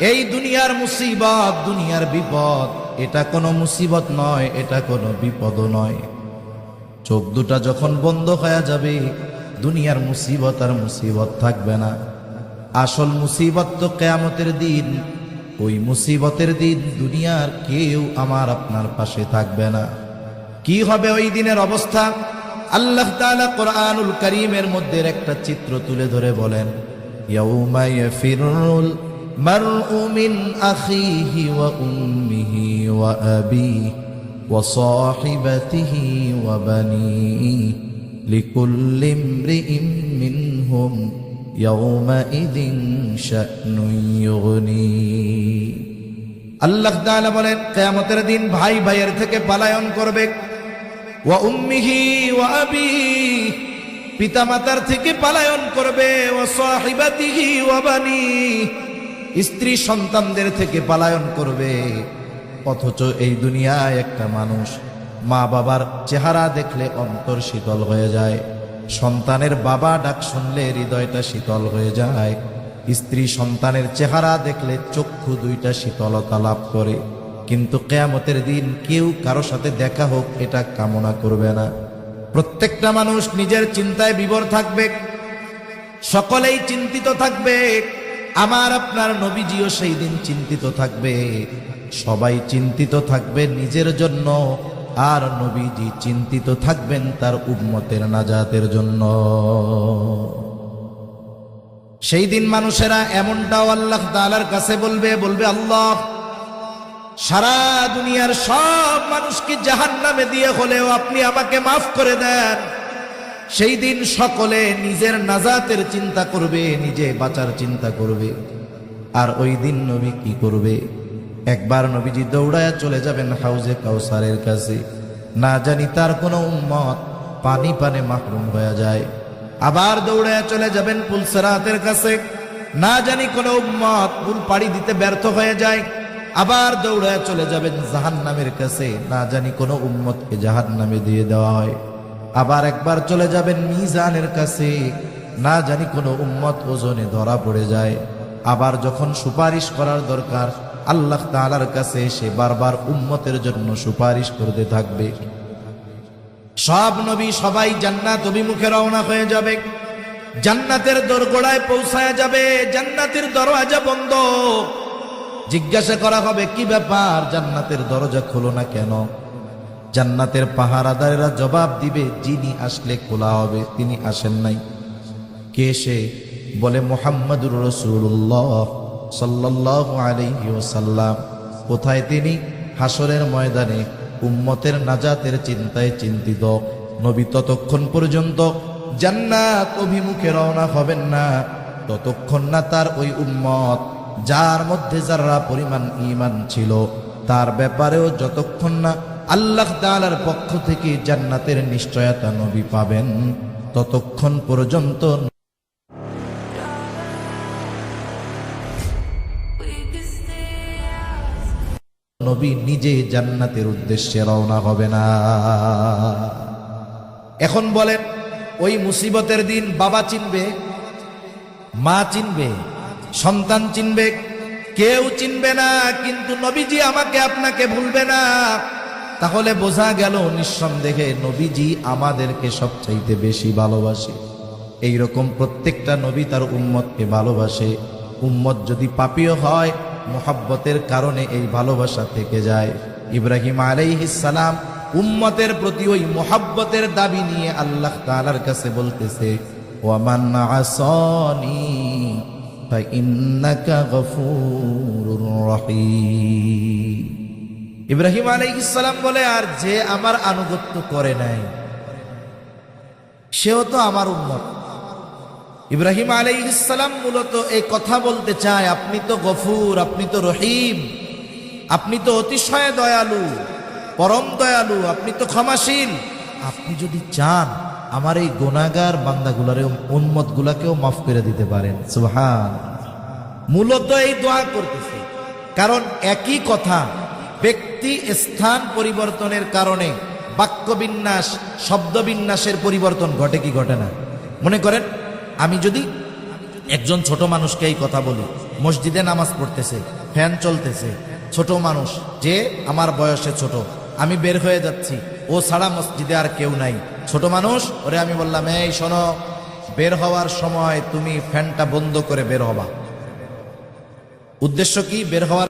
এই দুনিয়ার মুসিবত, দুনিয়ার বিপদ, এটা কোনো মুসিবত নয়, এটা কোনো বিপদও নয়। চোখ দুটা যখন বন্ধ হয়ে যাবে, দুনিয়ার মুসিবত আর মুসিবত থাকবে না। আসল মুসিবত তো কেয়ামতের দিন, ওই মুসিবতের দিন দুনিয়ার কেউ আমার আপনার পাশে থাকবে না। কি হবে ওই দিনের অবস্থা? আল্লাহ তাআলা কোরআনুল করিমের মধ্যে একটা চিত্র তুলে ধরে বলেন, ইয়াউমা ইয়াফিরুল উম্মিহি ওয়া আবিহি ওয়া সাহিবাতিহি ওয়া বানিহি লিকুল্লি ইমরিইম মিনহুম ইয়াউমাইযিন শা'নুন ইউগনি আল্লাহ তাআলা বলেন, কিয়ামতের দিন ভাই ভাইয়ের থেকে পালায়ন করবে। ওয়া উম্মিহি ওয়া আবি, পিতামাতার থেকে পালায়ন করবে। ওয়া সাহিবাতিহি ওয়া বানি স্ত্রী সন্তানদের থেকে পালায়ন করবে। অথচ এই দুনিয়ায় একটা মানুষ মা বাবার চেহারা দেখলে অন্তর শীতল হয়ে যায়। সন্তানের বাবা ডাক শুনলে হৃদয়টা শীতল হয়ে যায়। স্ত্রী সন্তানের চেহারা দেখলে চক্ষু দুইটা শীতলতা লাভ করে। কিন্তু কেয়ামতের দিন কেউ কারও সাথে দেখা হোক, এটা কামনা করবে না। প্রত্যেকটা মানুষ নিজের চিন্তায় বিবর থাকবে। সকলেই চিন্তিত থাকবে। আমার আপনার নবীজিও সেই দিন চিন্তিত থাকবে। সবাই চিন্তিত থাকবে নিজের জন্য, আর নবীজি চিন্তিত থাকবেন তার উম্মতের নাজাতের জন্য। সেই দিন মানুষেরা এমনটাও আল্লাহ তাআলার কাছে বলবে বলবে, আল্লাহ, সারা দুনিয়ার সব মানুষকে জাহান নামে দিয়ে হলেও আপনি আমাকে মাফ করে দেন। সেই দিন সকলে নিজের নাজাতের চিন্তা করবে, নিজে বাঁচার চিন্তা করবে। আর ওই দিন নবী কি করবে? একবার নবীজি দৌড়ায় চলে যাবেন হাউজে কাউসারের কাছে। না জানি তার কোনো উম্মত পানি পানে মাহরুম হয়ে যায়। আবার দৌড়ায় চলে যাবেন পুলসেরাতের কাছে। না জানি কোনো উম্মত পুল পাড়ি দিতে ব্যর্থ হয়ে যায়। আবার দৌড়ায় চলে যাবেন জাহান নামের কাছে। না জানি কোনো উম্মতকে জাহান নামে দিয়ে দেওয়া হয়। আবার একবার চলে যাবেন মিজানের কাছে। না জানি কোনো উম্মত ওজনে ধরা পড়ে যায়। আবার যখন সুপারিশ করার দরকার, আল্লাহ তাআলার কাছে সে বারবার উম্মতের জন্য সুপারিশ করতে থাকবে। সব নবী সবাই জান্নাত অভিমুখে রওনা হয়ে যাবে। জান্নাতের দোরগোড়ায় পৌঁছায় যাবে, জান্নাতের দরওয়াজা বন্ধ। জিজ্ঞাসা করা হবে, কি ব্যাপার? জান্নাতের দরজা খোলো না কেন? জান্নাতের পাহারাদারেরা জবাব দিবে, যিনি আসলে খোলা হবে, তিনি আসেন নাই। কে সে? বলে মোহাম্মদুর রসুল্লাহ সাল্লাহ আলাইহি ওসাল্লাম কোথায় তিনি? হাসরের ময়দানে, উম্মতের নাজাতের চিন্তায় চিন্তিত। নবী ততক্ষণ পর্যন্ত জান্নাত অভিমুখে রওনা হবেন না। ততক্ষণ না তার ওই উম্মত, যার মধ্যে যারা পরিমাণ ইমান ছিল, তার ব্যাপারেও যতক্ষণ না আল্লাহ তাআলার পক্ষ থেকে জান্নাতের নিশ্চয়তা নবী পাবেন। ততক্ষণ পর্যন্ত নবী নিজে জান্নাতের উদ্দেশ্যে রওনা হবে না। এখন বলেন, ওই মুসিবতের দিন বাবা চিনবে, মা চিনবে, সন্তান চিনবে, কেউ চিনবে না, কিন্তু নবীজি আমাকে আপনাকে ভুলবে না। তাহলে বোঝা গেল নিঃসন্দেহে নবীজি আমাদেরকে সবচাইতে বেশি ভালোবাসে। এইরকম প্রত্যেকটা নবী তার উম্মতকে ভালোবাসে। উম্মত যদি পাপীয় হয়, মোহাব্বতের কারণে এই ভালোবাসা থেকে যায়। ইব্রাহিম আলাইহিসালাম উম্মতের প্রতি ওই মোহাব্বতের দাবি নিয়ে আল্লাহ তাআলার কাছে বলতেছে, ওয়ামান আসনি ফাইন্নাকা গফুরুর রহিম। ইব্রাহিম আলাইহিসসালাম বলে, আর যে আমার আনুগত্য করে নাই, সেও তো আমার উম্মত। ইব্রাহিম আলাইহিসসালাম মূলত এই কথা বলতে চায়, আপনি তো গফুর, আপনি তো রহিম, আপনি তো অতিশয় দয়ালু, পরম দয়ালু, আপনি তো ক্ষমাশীল। আপনি যদি চান, আমার এই গোনাগার বান্দাগুলারে উন্মত গুলাকেও মাফ করে দিতে পারেন। সুহান মূলত এই দোয়া করতেছে। কারণ একই কথা ব্যক্তি স্থান পরিবর্তনের কারণে বাক্যবিন্যাস, শব্দবিন্যাসের পরিবর্তন ঘটে কি ঘটে না? মনে করেন, আমি যদি একজন ছোট মানুষকে এই কথা বলি, মসজিদে নামাজ পড়তেছে, ফ্যান চলতেছে, ছোট মানুষ, যে আমার বয়সে ছোট, আমি বের হয়ে যাচ্ছি, ও ছাড়া মসজিদে আর কেউ নাই। ছোট মানুষ, ওরে আমি বললাম, এই শোনো, বের হওয়ার সময় তুমি ফ্যানটা বন্ধ করে বের হবা। উদ্দেশ্য কি? বের হওয়ার